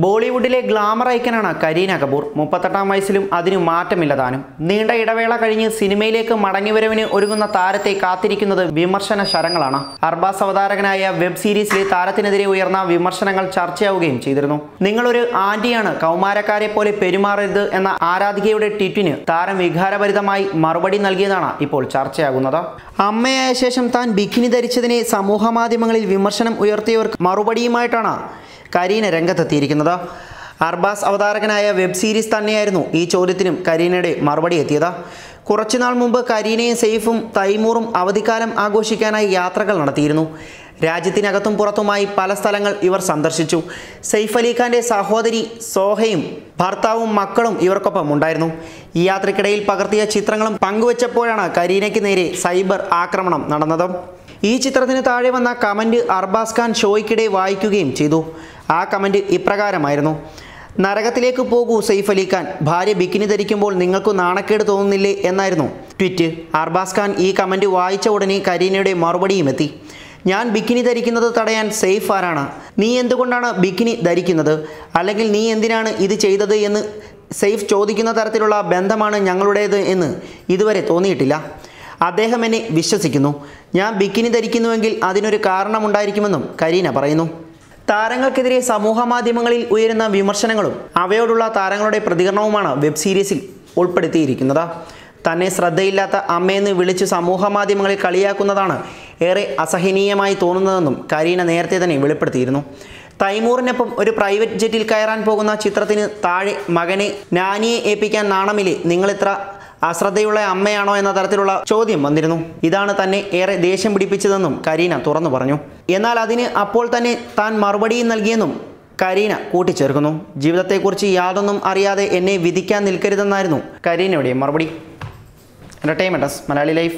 ബോളിവുഡിലെ ഗ്ലാമർ ഐക്കനാണ് കരീന കപൂർ. മുപ്പത്തെട്ടാം വയസ്സിലും അതിനു മാറ്റമില്ല താനും. നീണ്ട ഇടവേള കഴിഞ്ഞ് സിനിമയിലേക്ക് മടങ്ങിവരവിന് ഒരുങ്ങുന്ന താരത്തെ കാത്തിരിക്കുന്നത് വിമർശന ശരങ്ങളാണ്. അർബാസ് അവതാരകനായ വെബ് സീരീസിലെ താരത്തിനെതിരെ ഉയർന്ന വിമർശനങ്ങൾ ചർച്ചയാവുകയും ചെയ്തിരുന്നു. നിങ്ങളൊരു ആന്റിയാണ് കൗമാരക്കാരെ പോലെ പെരുമാറരുത് എന്ന ആരാധികയുടെ ട്വീറ്റിന് താരം വികാരഭരിതമായി മറുപടി നൽകിയതാണ് ഇപ്പോൾ ചർച്ചയാകുന്നത്. അമ്മയായ ശേഷം താൻ ബിക്കിനി ധരിച്ചതിനെ സമൂഹ മാധ്യമങ്ങളിൽ വിമർശനം ഉയർത്തിയവർക്ക് മറുപടിയുമായിട്ടാണ് കരീന രംഗത്തെത്തിയിരിക്കുന്നത്. അർബാസ് അവതാരകനായ വെബ് സീരീസ് തന്നെയായിരുന്നു ഈ ചോദ്യത്തിനും കരീനയുടെ മറുപടി എത്തിയത്. കുറച്ചുനാൾ മുമ്പ് കരീനയും സെയ്ഫും തൈമൂറും അവധിക്കാലം ആഘോഷിക്കാനായി യാത്രകൾ നടത്തിയിരുന്നു. രാജ്യത്തിനകത്തും പുറത്തുമായി പല സ്ഥലങ്ങൾ ഇവർ സന്ദർശിച്ചു. സെയ്ഫ് അലി ഖാന്റെ സഹോദരി സോഹയും ഭർത്താവും മക്കളും ഇവർക്കൊപ്പം ഉണ്ടായിരുന്നു. ഈ യാത്രക്കിടയിൽ പകർത്തിയ ചിത്രങ്ങളും പങ്കുവച്ചപ്പോഴാണ് കരീനയ്ക്ക് നേരെ സൈബർ ആക്രമണം നടന്നത്. ഈ ചിത്രത്തിന് താഴെ വന്ന കമന്റ് അർബാസ് ഖാൻ ഷോയ്ക്കിടെ വായിക്കുകയും ചെയ്തു. ആ കമന്റ് ഇപ്രകാരമായിരുന്നു. നരകത്തിലേക്ക് പോകൂ സെയ്ഫ് അലി ഖാൻ. ഭാര്യ ബിക്കിനി ധരിക്കുമ്പോൾ നിങ്ങൾക്ക് നാണക്കേട് തോന്നുന്നില്ലേ? എന്നായിരുന്നു. ട്വിറ്റ്. അർബാസ് ഖാൻ ഈ കമന്റ് വായിച്ച ഉടനെ കരീനയുടെ മറുപടിയും എത്തി. ഞാൻ ബിക്കിനി ധരിക്കുന്നത് തടയാൻ സേഫ് ആരാണ്? നീ എന്തുകൊണ്ടാണ് ബിക്കിനി ധരിക്കുന്നത്? അല്ലെങ്കിൽ നീ എന്തിനാണ് ഇത് ചെയ്തത് എന്ന് സേഫ് ചോദിക്കുന്ന തരത്തിലുള്ള ബന്ധമാണ് ഞങ്ങളുടേത് എന്ന് ഇതുവരെ തോന്നിയിട്ടില്ല. അദ്ദേഹം എന്നെ വിശ്വസിക്കുന്നു. ഞാൻ ബിക്കിനി ധരിക്കുന്നുവെങ്കിൽ അതിനൊരു കാരണമുണ്ടായിരിക്കുമെന്നും കരീന പറയുന്നു. താരങ്ങൾക്കെതിരെ സമൂഹ മാധ്യമങ്ങളിൽ ഉയരുന്ന വിമർശനങ്ങളും അവയോടുള്ള താരങ്ങളുടെ പ്രതികരണവുമാണ് വെബ് സീരീസിൽ ഉൾപ്പെടുത്തിയിരിക്കുന്നത്. തന്നെ ശ്രദ്ധയില്ലാത്ത അമ്മയെന്ന് വിളിച്ച് സമൂഹ മാധ്യമങ്ങളിൽ കളിയാക്കുന്നതാണ് ഏറെ അസഹനീയമായി തോന്നുന്നതെന്നും കരീന നേരത്തെ തന്നെ വെളിപ്പെടുത്തിയിരുന്നു. തൈമൂറിനൊപ്പം ഒരു പ്രൈവറ്റ് ജെറ്റിൽ കയറാൻ പോകുന്ന ചിത്രത്തിന് താഴെ മകനെ നാനിയെ ഏൽപ്പിക്കാൻ നാണമില്ലേ? നിങ്ങളിത്ര അശ്രദ്ധയുള്ള അമ്മയാണോ എന്ന തരത്തിലുള്ള ചോദ്യം വന്നിരുന്നു. ഇതാണ് തന്നെ ഏറെ ദേഷ്യം പിടിപ്പിച്ചതെന്നും കരീന തുറന്നു പറഞ്ഞു. എന്നാൽ അതിന് അപ്പോൾ തന്നെ താൻ മറുപടിയും നൽകിയെന്നും കരീന കൂട്ടിച്ചേർക്കുന്നു. ജീവിതത്തെക്കുറിച്ച് യാതൊന്നും അറിയാതെ എന്നെ വിധിക്കാൻ നിൽക്കരുതെന്നായിരുന്നു കരീനയുടെ മറുപടി. Entertainments Malayali life.